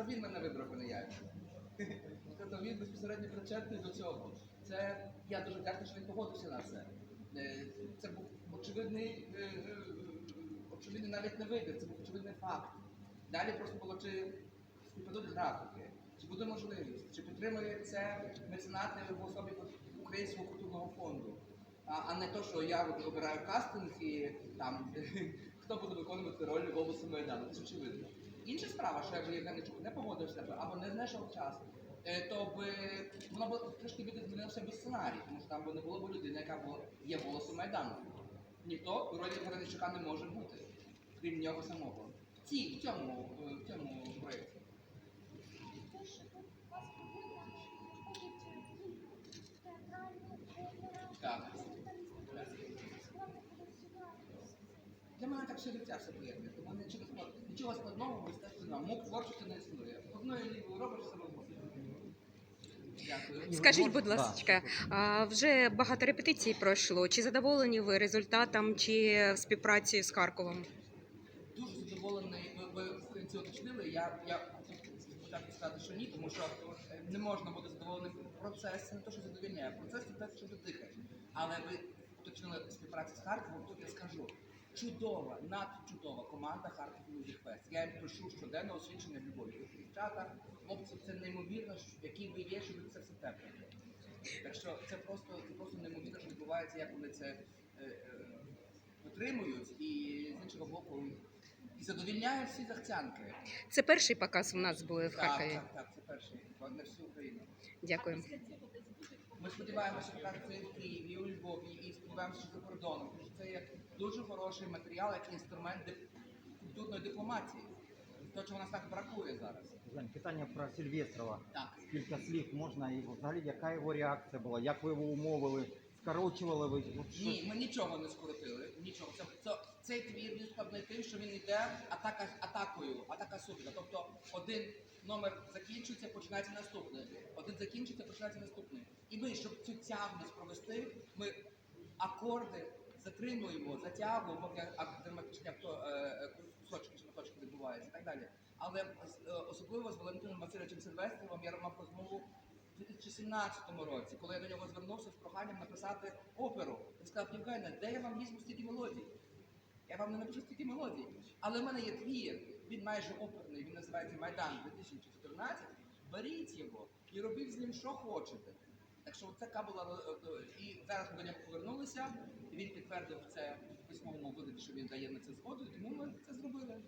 це він мене вибрав, а не я. Тобто він безпосередньо причетний до цього. Це я дуже вдячний, що він погодився на це. Е, Це був очевидний, е, е, очевидний навіть не вибір, це був очевидний факт. Далі просто було чи співпадуть графіки, чи буде можливість, чи підтримує це меценати в особі Українського культурного фонду. А, а не то, що я обираю кастинг і там хто буде виконувати роль голосу Майдану. Це очевидно. Інша справа, що якби Євгенійчук не погодився себе або не знайшов час, е, то би воно б трошки би сценарій, тому що там би не було б людини, яка була, є голосом Майдану. Ніхто в ролі Євгенійчука не може бути, крім нього самого. В цій, в цьому, в цьому проєкті. Так. Так життя все поєднує. Тому нічого, складного- нічого складного в мистецтві немає. Мук творчості не існує. Одною лівою робиш одно. Дякую. Скажіть, будь ласка, вже багато репетицій пройшло. Чи задоволені ви результатом чи співпрацею з Харковом? Дуже задоволений. Ви, ви в кінці уточнили. Я, я спочатку сказати, що ні, тому що не можна бути задоволеним процес, не те, що задовільняє. Процес це те, що дихає. Але ви уточнили співпрацю з Харковом, тут я скажу. Чудова, надчудова команда Харків Music Fest. Я їм пишу щоденно освічення любові. Дівчата, хлопці, це неймовірно, які ви є, що ви це все теплите. Так що це просто, це просто неймовірно, що відбувається, як вони це е, е, отримують, і з іншого боку, і задовільняє всі захцянки. Це перший показ у нас був в Так, Харкові. так, так, це перший, на всю Україну. Дякую. Ми сподіваємося, що покажуть це і в Києві, і у Львові, і сподіваємося, що за кордоном. Тому що це є дуже хороший матеріал, як інструмент культурної дипломатії. То, чого нас так бракує зараз. Жень, питання про Сильвестрова. Так. Кілька слів можна і взагалі яка його реакція була? Як ви його умовили? Скорочували ви? От Ні, ми нічого не скоротили. Нічого. Це, це, цей твір він складний тим, що він йде атака атакою, атака супіна. Тобто один номер закінчується, починається наступний. Один закінчується, починається наступний. І ми, щоб цю тягність провести, ми акорди затримуємо, затягуємо, поки драматичні е, е, кусочки, шматочки відбуваються і так далі. Але е, особливо з Валентином Васильовичем Сильвестровим я мав розмову у 2017 році, коли я до нього звернувся з проханням написати оперу. Він сказав, Євгене, де я вам візьму стільки мелодій? Я вам не напишу стільки мелодій. Але в мене є твір, він майже оперний, він називається Майдан 2014. Беріть його і робіть з ним, що хочете. Так що така була е, е, і зараз нього повернулися, він підтвердив це в письмовому вигляді, що він дає на це згоду, тому ми це зробили.